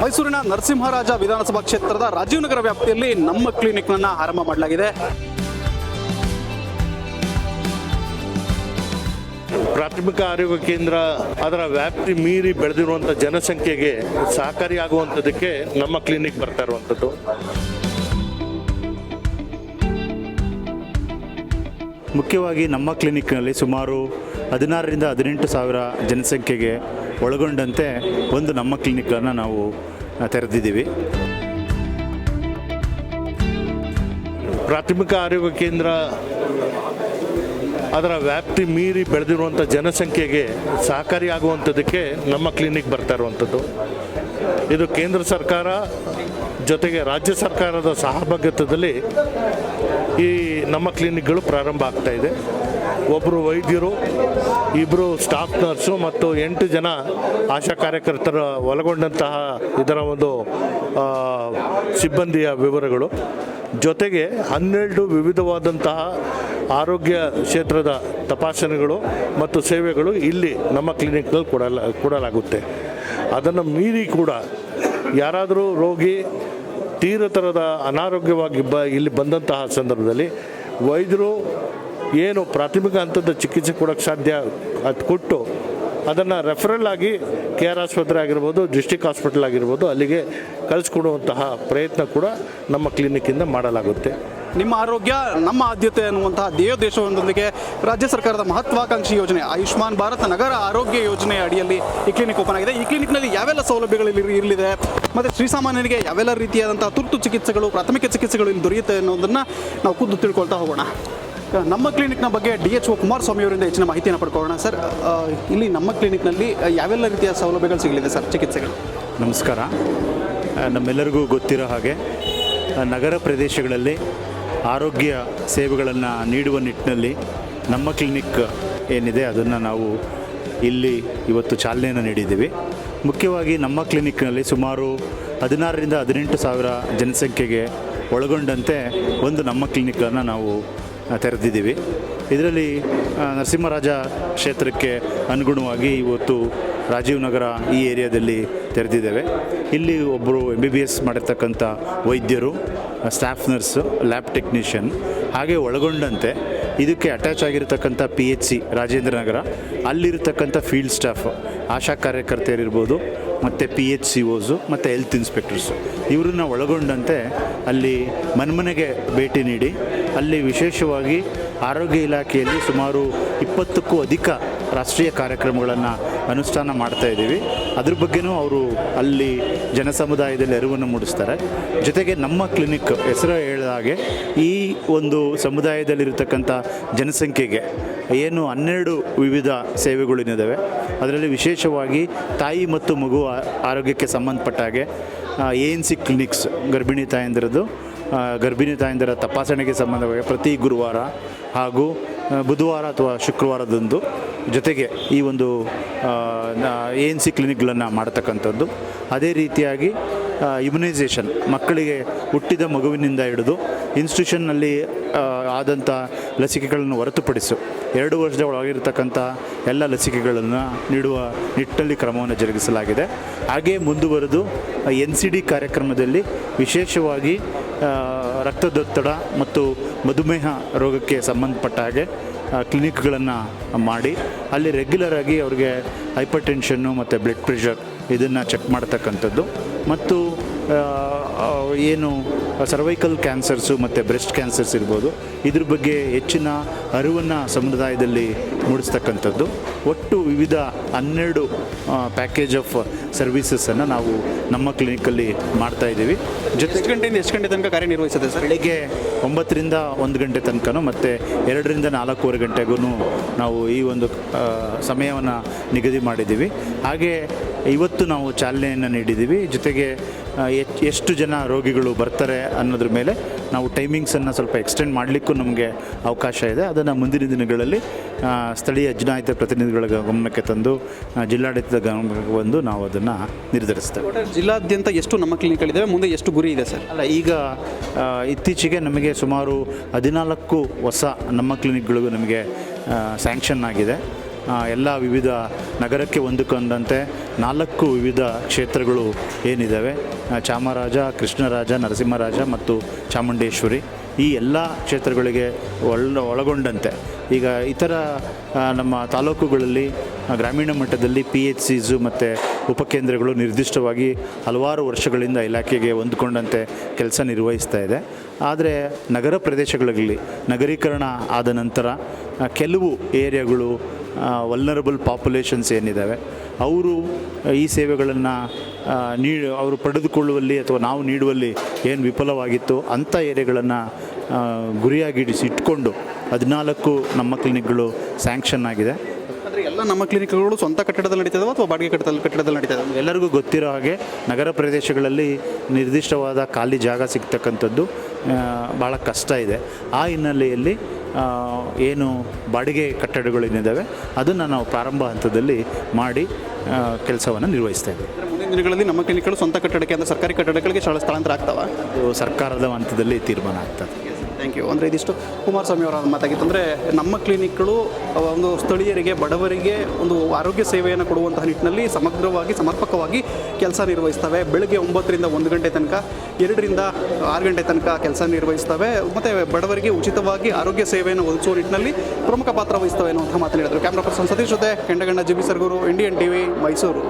ಮೈಸೂರಿನ ನರಸಿಂಹರಾಜ ವಿಧಾನಸಭಾ ಕ್ಷೇತ್ರದ ರಾಜೀವ್ ನಗರ ವ್ಯಾಪ್ತಿಯಲ್ಲಿ ನಮ್ಮ ಕ್ಲಿನಿಕ್ನನ್ನು ಆರಂಭ ಮಾಡಲಾಗಿದೆ. ಪ್ರಾಥಮಿಕ ಆರೋಗ್ಯ ಕೇಂದ್ರ ಅದರ ವ್ಯಾಪ್ತಿ ಮೀರಿ ಬೆಳೆದಿರುವಂಥ ಜನಸಂಖ್ಯೆಗೆ ಸಹಕಾರಿಯಾಗುವಂಥದ್ದಕ್ಕೆ ನಮ್ಮ ಕ್ಲಿನಿಕ್ ಬರ್ತಾ ಇರುವಂಥದ್ದು ಮುಖ್ಯವಾಗಿ ನಮ್ಮ ಕ್ಲಿನಿಕ್ನಲ್ಲಿ ಸುಮಾರು ಹದಿನಾರರಿಂದ ಹದಿನೆಂಟು ಸಾವಿರ ಜನಸಂಖ್ಯೆಗೆ ಒಳಗೊಂಡಂತೆ ಒಂದು ನಮ್ಮ ಕ್ಲಿನಿಕ್ಕನ್ನು ನಾವು ತೆರೆದಿದ್ದೀವಿ. ಪ್ರಾಥಮಿಕ ಆರೋಗ್ಯ ಕೇಂದ್ರ ಅದರ ವ್ಯಾಪ್ತಿ ಮೀರಿ ಬೆಳೆದಿರುವಂಥ ಜನಸಂಖ್ಯೆಗೆ ಸಹಕಾರಿಯಾಗುವಂಥದ್ದಕ್ಕೆ ನಮ್ಮ ಕ್ಲಿನಿಕ್ ಬರ್ತಾ ಇರುವಂಥದ್ದು. ಇದು ಕೇಂದ್ರ ಸರ್ಕಾರ ಜೊತೆಗೆ ರಾಜ್ಯ ಸರ್ಕಾರದ ಸಹಭಾಗಿತ್ವದಲ್ಲಿ ಈ ನಮ್ಮ ಕ್ಲಿನಿಕ್ಗಳು ಪ್ರಾರಂಭ ಆಗ್ತಾ ಇದೆ. ಒಬ್ಬರು ವೈದ್ಯರು ಇಬ್ಬರು ಸ್ಟಾಫ್ ನರ್ಸು ಮತ್ತು ಎಂಟು ಜನ ಆಶಾ ಕಾರ್ಯಕರ್ತರ ಒಳಗೊಂಡಂತಹ ಇದರ ಒಂದು ಸಿಬ್ಬಂದಿಯ ವಿವರಗಳು. ಜೊತೆಗೆ ಹನ್ನೆರಡು ವಿವಿಧವಾದಂತಹ ಆರೋಗ್ಯ ಕ್ಷೇತ್ರದ ತಪಾಸಣೆಗಳು ಮತ್ತು ಸೇವೆಗಳು ಇಲ್ಲಿ ನಮ್ಮ ಕ್ಲಿನಿಕ್ನಲ್ಲಿ ಕೊಡಲ, ಕೊಡಲಾಗುತ್ತೆ. ಅದನ್ನು ಮೀರಿ ಕೂಡ ಯಾರಾದರೂ ರೋಗಿ ತೀವ್ರತರದ ಅನಾರೋಗ್ಯವಾಗಿ ಬ ಇಲ್ಲಿ ಬಂದಂತಹ ಸಂದರ್ಭದಲ್ಲಿ ವೈದ್ಯರು ಏನು ಪ್ರಾಥಮಿಕ ಹಂತದ ಚಿಕಿತ್ಸೆ ಕೊಡೋಕ್ಕೆ ಸಾಧ್ಯ ಅದು ಕೊಟ್ಟು ಅದನ್ನು ರೆಫರಲ್ ಆಗಿ ಕೆ ಆರ್ ಆಸ್ಪತ್ರೆ ಆಗಿರ್ಬೋದು ಡಿಸ್ಟಿಕ್ ಹಾಸ್ಪಿಟಲ್ ಆಗಿರ್ಬೋದು, ಅಲ್ಲಿಗೆ ಕಳಿಸ್ಕೊಡುವಂತಹ ಪ್ರಯತ್ನ ಕೂಡ ನಮ್ಮ ಕ್ಲಿನಿಕ್ಕಿಂದ ಮಾಡಲಾಗುತ್ತೆ. ನಿಮ್ಮ ಆರೋಗ್ಯ, ನಮ್ಮ ಆದ್ಯತೆ ಅನ್ನುವಂತಹ ಧ್ಯೇಯೋದ್ದೇಶವೊಂದೊಂದಿಗೆ ರಾಜ್ಯ ಸರ್ಕಾರದ ಮಹತ್ವಾಕಾಂಕ್ಷಿ ಯೋಜನೆ, ಆಯುಷ್ಮಾನ್ ಭಾರತ್ ನಗರ ಆರೋಗ್ಯ ಯೋಜನೆ ಅಡಿಯಲ್ಲಿ ಈ ಕ್ಲಿನಿಕ್ ಓಪನ್ ಆಗಿದೆ. ಈ ಕ್ಲಿನಿಕ್ನಲ್ಲಿ ಯಾವೆಲ್ಲ ಸೌಲಭ್ಯಗಳು ಇರಲಿದೆ? ಮತ್ತು ಶ್ರೀಸಾಮಾನ್ಯರಿಗೆ ಯಾವೆಲ್ಲ ರೀತಿಯಾದಂತಹ ತುರ್ತು ಚಿಕಿತ್ಸೆಗಳು, ಪ್ರಾಥಮಿಕ ಚಿಕಿತ್ಸೆಗಳು ಇಲ್ಲಿ ದೊರೆಯುತ್ತೆ ಅನ್ನೋದನ್ನು ನಾವು ಖುದ್ದು ತಿಳ್ಕೊಳ್ತಾ ಹೋಗೋಣ. ನಮ್ಮ ಕ್ಲಿನಿಕ್ನ ಬಗ್ಗೆ ಡಿ ಎಚ್ ಒ ಕುಮಾರಸ್ವಾಮಿ ಅವರಿಂದ ಹೆಚ್ಚಿನ ಮಾಹಿತಿಯನ್ನು ಪಡ್ಕೊಳ್ಳೋಣ. ಸರ್ ಇಲ್ಲಿ ನಮ್ಮ ಕ್ಲಿನಿಕ್ನಲ್ಲಿ ಯಾವೆಲ್ಲ ರೀತಿಯ ಸೌಲಭ್ಯಗಳು ಸಿಗಲಿದೆ ಸರ್, ಚಿಕಿತ್ಸೆಗಳು? ನಮಸ್ಕಾರ. ನಮ್ಮೆಲ್ಲರಿಗೂ ಗೊತ್ತಿರೋ ಹಾಗೆ ನಗರ ಪ್ರದೇಶಗಳಲ್ಲಿ ಆರೋಗ್ಯ ಸೇವೆಗಳನ್ನು ನೀಡುವ ನಿಟ್ಟಿನಲ್ಲಿ ನಮ್ಮ ಕ್ಲಿನಿಕ್ ಏನಿದೆ ಅದನ್ನು ನಾವು ಇಲ್ಲಿ ಇವತ್ತು ಚಾಲನೆಯನ್ನು ನೀಡಿದ್ದೀವಿ. ಮುಖ್ಯವಾಗಿ ನಮ್ಮ ಕ್ಲಿನಿಕ್ನಲ್ಲಿ ಸುಮಾರು ಹದಿನಾರರಿಂದ ಹದಿನೆಂಟು ಸಾವಿರ ಜನಸಂಖ್ಯೆಗೆ ಒಳಗೊಂಡಂತೆ ಒಂದು ನಮ್ಮ ಕ್ಲಿನಿಕನ್ನು ನಾವು ತೆರೆದಿದ್ದೀವಿ. ಇದರಲ್ಲಿ ನರಸಿಂಹರಾಜ ಕ್ಷೇತ್ರಕ್ಕೆ ಅನುಗುಣವಾಗಿ ಇವತ್ತು ರಾಜೀವ್ ನಗರ ಈ ಏರಿಯಾದಲ್ಲಿ ತೆರೆದಿದ್ದೇವೆ. ಇಲ್ಲಿ ಒಬ್ಬರು ಎಂ ಬಿ ಬಿ ಎಸ್ ಮಾಡಿರ್ತಕ್ಕಂಥ ವೈದ್ಯರು ಸ್ಟಾಫ್ ನರ್ಸು ಲ್ಯಾಬ್ ಟೆಕ್ನಿಷಿಯನ್ ಹಾಗೆ ಒಳಗೊಂಡಂತೆ ಇದಕ್ಕೆ ಅಟ್ಯಾಚ್ ಆಗಿರತಕ್ಕಂಥ P H C Rajendra Nagar, ಅಲ್ಲಿರತಕ್ಕಂಥ field staff ಆಶಾ ಕಾರ್ಯಕರ್ತೆಯರಿರ್ಬೋದು ಮತ್ತು ಪಿ ಎಚ್ ಸಿ ಓಸು ಮತ್ತು ಹೆಲ್ತ್ ಇನ್ಸ್ಪೆಕ್ಟರ್ಸು ಇವರನ್ನ ಒಳಗೊಂಡಂತೆ ಅಲ್ಲಿ ಮನ್ಮನೆಗೆ ಭೇಟಿ ನೀಡಿ, ಅಲ್ಲಿ ವಿಶೇಷವಾಗಿ ಆರೋಗ್ಯ ಇಲಾಖೆಯಲ್ಲಿ ಸುಮಾರು ಇಪ್ಪತ್ತಕ್ಕೂ ಅಧಿಕ ರಾಷ್ಟ್ರೀಯ ಕಾರ್ಯಕ್ರಮಗಳನ್ನು ಅನುಷ್ಠಾನ ಮಾಡ್ತಾ ಇದ್ದೀವಿ. ಅದ್ರ ಬಗ್ಗೆನೂ ಅವರು ಅಲ್ಲಿ ಜನಸಮುದಾಯದಲ್ಲಿ ಅರಿವನ್ನು ಮೂಡಿಸ್ತಾರೆ. ಜೊತೆಗೆ ನಮ್ಮ ಕ್ಲಿನಿಕ್ ಹೆಸರು ಹಾಗೆ ಈ ಒಂದು ಸಮುದಾಯದಲ್ಲಿರತಕ್ಕಂಥ ಜನಸಂಖ್ಯೆಗೆ ಏನು ಹನ್ನೆರಡು ವಿವಿಧ ಸೇವೆಗಳೇನಿದ್ದಾವೆ ಅದರಲ್ಲಿ ವಿಶೇಷವಾಗಿ ತಾಯಿ ಮತ್ತು ಮಗು ಆರೋಗ್ಯಕ್ಕೆ ಸಂಬಂಧಪಟ್ಟ ಹಾಗೆ ಎ ಎನ್ ಸಿ ಕ್ಲಿನಿಕ್ಸ್ ಗರ್ಭಿಣಿ ತಾಯಂದಿರದು ಗರ್ಭಿಣಿ ತಾಯಂದಿರ ತಪಾಸಣೆಗೆ ಸಂಬಂಧವಾಗಿ ಪ್ರತಿ ಗುರುವಾರ ಹಾಗೂ ಬುಧವಾರ ಅಥವಾ ಶುಕ್ರವಾರದಂದು ಜೊತೆಗೆ ಈ ಒಂದು ಎ ಎನ್ ಸಿ ಕ್ಲಿನಿಕ್ಗಳನ್ನು ಮಾಡ್ತಕ್ಕಂಥದ್ದು. ಅದೇ ರೀತಿಯಾಗಿ ಇಮ್ಯುನೈಸೇಷನ್ ಮಕ್ಕಳಿಗೆ ಹುಟ್ಟಿದ ಮಗುವಿನಿಂದ ಹಿಡಿದು ಇನ್ಸ್ಟಿಟ್ಯೂಷನ್ನಲ್ಲಿ ಆದಂಥ ಲಸಿಕೆಗಳನ್ನು ಹೊರತುಪಡಿಸು. ಎರಡು ವರ್ಷದ ಒಳಗಿರ್ತಕ್ಕಂಥ ಎಲ್ಲ ಲಸಿಕೆಗಳನ್ನು ನೀಡುವ ನಿಟ್ಟಿನಲ್ಲಿ ಕ್ರಮವನ್ನು ಜರುಗಿಸಲಾಗಿದೆ. ಹಾಗೇ ಮುಂದುವರೆದು ಎನ್ ಸಿ ಡಿ ಕಾರ್ಯಕ್ರಮದಲ್ಲಿ ವಿಶೇಷವಾಗಿ ರಕ್ತದೊತ್ತಡ ಮತ್ತು ಮಧುಮೇಹ ರೋಗಕ್ಕೆ ಸಂಬಂಧಪಟ್ಟ ಹಾಗೆ ಕ್ಲಿನಿಕ್ಗಳನ್ನು ಮಾಡಿ. ಅಲ್ಲಿ ರೆಗ್ಯುಲರ್ ಆಗಿ ಅವ್ರಿಗೆ ಹೈಪರ್ ಟೆನ್ಷನ್ನು ಮತ್ತು ಬ್ಲಡ್ ಪ್ರೆಷರ್ ಇದನ್ನು ಚೆಕ್ ಮಾಡ್ತಕ್ಕಂಥದ್ದು. ಮತ್ತು ಏನು ಸರ್ವೈಕಲ್ ಕ್ಯಾನ್ಸರ್ಸು ಮತ್ತು ಬ್ರೆಸ್ಟ್ ಕ್ಯಾನ್ಸರ್ಸ್ ಇರ್ಬೋದು. ಇದ್ರ ಬಗ್ಗೆ ಹೆಚ್ಚಿನ ಅರಿವನ್ನು ಸಮುದಾಯದಲ್ಲಿ ಮೂಡಿಸ್ತಕ್ಕಂಥದ್ದು. ಒಟ್ಟು ವಿವಿಧ ಹನ್ನೆರಡು ಪ್ಯಾಕೇಜ್ ಆಫ್ ಸರ್ವೀಸಸನ್ನು ನಾವು ನಮ್ಮ ಕ್ಲಿನಿಕಲ್ಲಿ ಮಾಡ್ತಾ ಇದ್ದೀವಿ. ಜೊತೆ ಎಷ್ಟು ಗಂಟೆಯಿಂದ ಎಷ್ಟು ಗಂಟೆ ತನಕ ಕಾರ್ಯನಿರ್ವಹಿಸುತ್ತೆ ಸರ್? ಬೆಳಿಗ್ಗೆ ಒಂಬತ್ತರಿಂದ ಒಂದು ಗಂಟೆ ತನಕನೂ ಮತ್ತು ಎರಡರಿಂದ ನಾಲ್ಕೂವರೆ ಗಂಟೆಗೂ ನಾವು ಈ ಒಂದು ಸಮಯವನ್ನು ನಿಗದಿ ಮಾಡಿದ್ದೀವಿ. ಹಾಗೆ ಇವತ್ತು ನಾವು ಚಾಲನೆಯನ್ನು ನೀಡಿದ್ದೀವಿ. ಜೊತೆಗೆ ಎಷ್ಟು ಜನ ರೋಗಿಗಳು ಬರ್ತಾರೆ ಅನ್ನೋದ್ರ ಮೇಲೆ ನಾವು ಟೈಮಿಂಗ್ಸನ್ನು ಸ್ವಲ್ಪ ಎಕ್ಸ್ಟೆಂಡ್ ಮಾಡಲಿಕ್ಕೂ ನಮಗೆ ಅವಕಾಶ ಇದೆ. ಅದನ್ನು ಮುಂದಿನ ದಿನಗಳಲ್ಲಿ ಸ್ಥಳೀಯ ಚುನಾಯಿತ ಪ್ರತಿನಿಧಿಗಳ ಗಮನಕ್ಕೆ ತಂದು ಜಿಲ್ಲಾಡಳಿತದ ಗಮನಕ್ಕೆ ಬಂದು ನಾವು ಅದನ್ನು ನಿರ್ಧರಿಸ್ತೇವೆ. ಜಿಲ್ಲಾದ್ಯಂತ ಎಷ್ಟು ನಮ್ಮ ಕ್ಲಿನಿಕ್ಗಳಿದ್ದಾವೆ? ಮುಂದೆ ಎಷ್ಟು ಗುರಿ ಇದೆ ಸರ್? ಅಲ್ಲ ಈಗ ಇತ್ತೀಚೆಗೆ ನಮಗೆ ಸುಮಾರು ಹದಿನಾಲ್ಕು ಹೊಸ ನಮ್ಮ ಕ್ಲಿನಿಕ್ಗಳಿಗೂ ನಮಗೆ ಸ್ಯಾಂಕ್ಷನ್ ಆಗಿದೆ. ಎಲ್ಲ ವಿವಿಧ ನಗರಕ್ಕೆ ಹೊಂದಿಕೊಂಡಂತೆ ನಾಲ್ಕು ವಿವಿಧ ಕ್ಷೇತ್ರಗಳು ಏನಿದ್ದಾವೆ? ಚಾಮರಾಜ, ಕೃಷ್ಣರಾಜ, ನರಸಿಂಹರಾಜ ಮತ್ತು ಚಾಮುಂಡೇಶ್ವರಿ. ಈ ಎಲ್ಲ ಕ್ಷೇತ್ರಗಳಿಗೆ ಒಳ ಒಳಗೊಂಡಂತೆ. ಈಗ ಇತರ ನಮ್ಮ ತಾಲೂಕುಗಳಲ್ಲಿ ಗ್ರಾಮೀಣ ಮಟ್ಟದಲ್ಲಿ ಪಿ ಎಚ್ ಸಿಸು ಮತ್ತು ಉಪಕೇಂದ್ರಗಳು ನಿರ್ದಿಷ್ಟವಾಗಿ ಹಲವಾರು ವರ್ಷಗಳಿಂದ ಇಲಾಖೆಗೆ ಹೊಂದಿಕೊಂಡಂತೆ ಕೆಲಸ ನಿರ್ವಹಿಸ್ತಾ ಇದೆ. ಆದರೆ ನಗರ ಪ್ರದೇಶಗಳಲ್ಲಿ ನಗರೀಕರಣ ಆದ ನಂತರ ಕೆಲವು ಏರಿಯಾಗಳು ವಲ್ನರಬಲ್ ಪಾಪ್ಯುಲೇಷನ್ಸ್ ಏನಿದ್ದಾವೆ ಅವರು ಈ ಸೇವೆಗಳನ್ನು ನೀ ಅವರು ಪಡೆದುಕೊಳ್ಳುವಲ್ಲಿ ಅಥವಾ ನಾವು ನೀಡುವಲ್ಲಿ ಏನು ವಿಫಲವಾಗಿತ್ತು ಅಂಥ ಏರಿಯಾಗಳನ್ನು ಗುರಿಯಾಗಿಡಿಸಿ ಇಟ್ಕೊಂಡು ಹದಿನಾಲ್ಕು ನಮ್ಮ ಕ್ಲಿನಿಕ್ಗಳು ಸ್ಯಾಂಕ್ಷನ್ ಆಗಿದೆ. ಅಂದರೆ ಎಲ್ಲ ನಮ್ಮ ಕ್ಲಿನಿಕ್ಗಳು ಸ್ವಂತ ಕಟ್ಟಡದಲ್ಲಿ ನಡೀತದೆ ಅಥವಾ ಬಾಡಿಗೆ ಕಟ್ಟಡದಲ್ಲಿ ಕಟ್ಟಡದಲ್ಲಿ ನಡೀತದೆ ಎಲ್ಲರಿಗೂ ಗೊತ್ತಿರೋ ಹಾಗೆ ನಗರ ಪ್ರದೇಶಗಳಲ್ಲಿ ನಿರ್ದಿಷ್ಟವಾದ ಖಾಲಿ ಜಾಗ ಸಿಗ್ತಕ್ಕಂಥದ್ದು ಭಾಳ ಕಷ್ಟ ಇದೆ. ಆ ಹಿನ್ನೆಲೆಯಲ್ಲಿ ಏನು ಬಾಡಿಗೆ ಕಟ್ಟಡಗಳೇನಿದ್ದಾವೆ ಅದನ್ನು ನಾವು ಪ್ರಾರಂಭ ಹಂತದಲ್ಲಿ ಮಾಡಿ ಕೆಲಸವನ್ನು ನಿರ್ವಹಿಸ್ತಾ ಇದ್ದೀವಿ. ಮುಂದಿನ ದಿನಗಳಲ್ಲಿ ನಮ್ಮ ಕ್ಲಿನಿಕ್ಗಳು ಸ್ವಂತ ಕಟ್ಟಡಕ್ಕೆ ಅಂದರೆ ಸರ್ಕಾರಿ ಕಟ್ಟಡಗಳಿಗೆ ಸ್ಥಳ ಸ್ಥಳಾಂತರ ಆಗ್ತಾವ? ಸರ್ಕಾರದ ಹಂತದಲ್ಲಿ ತೀರ್ಮಾನ ಆಗ್ತದೆ. Thank you. ಅಂದರೆ ಇದಿಷ್ಟು ಕುಮಾರಸ್ವಾಮಿ ಅವರ ಮಾತಾಗಿತ್ತು ಅಂದರೆ ನಮ್ಮ ಕ್ಲಿನಿಕ್ಗಳು ಒಂದು ಸ್ಥಳೀಯರಿಗೆ, ಬಡವರಿಗೆ ಒಂದು ಆರೋಗ್ಯ ಸೇವೆಯನ್ನು ಕೊಡುವಂತಹ ನಿಟ್ಟಿನಲ್ಲಿ ಸಮಗ್ರವಾಗಿ, ಸಮರ್ಪಕವಾಗಿ ಕೆಲಸ ನಿರ್ವಹಿಸ್ತವೆ. ಬೆಳಗ್ಗೆ ಒಂಬತ್ತರಿಂದ ಒಂದು ಗಂಟೆ ತನಕ, ಎರಡರಿಂದ ಆರು ಗಂಟೆ ತನಕ ಕೆಲಸ ನಿರ್ವಹಿಸ್ತವೆ. ಮತ್ತು ಬಡವರಿಗೆ ಉಚಿತವಾಗಿ ಆರೋಗ್ಯ ಸೇವೆಯನ್ನು ಒದಗಿಸುವ ನಿಟ್ಟಿನಲ್ಲಿ ಪ್ರಮುಖ ಪಾತ್ರ ವಹಿಸ್ತವೆ ಅನ್ನುವಂಥ ಮಾತನಾಡಿದರು ಕ್ಯಾಮ್ರಾ ಪರ್ಸನ್ ಸತೀಶ್ ಜೊತೆ Kendaganna, G B Sargur Indian TV, Mysuru.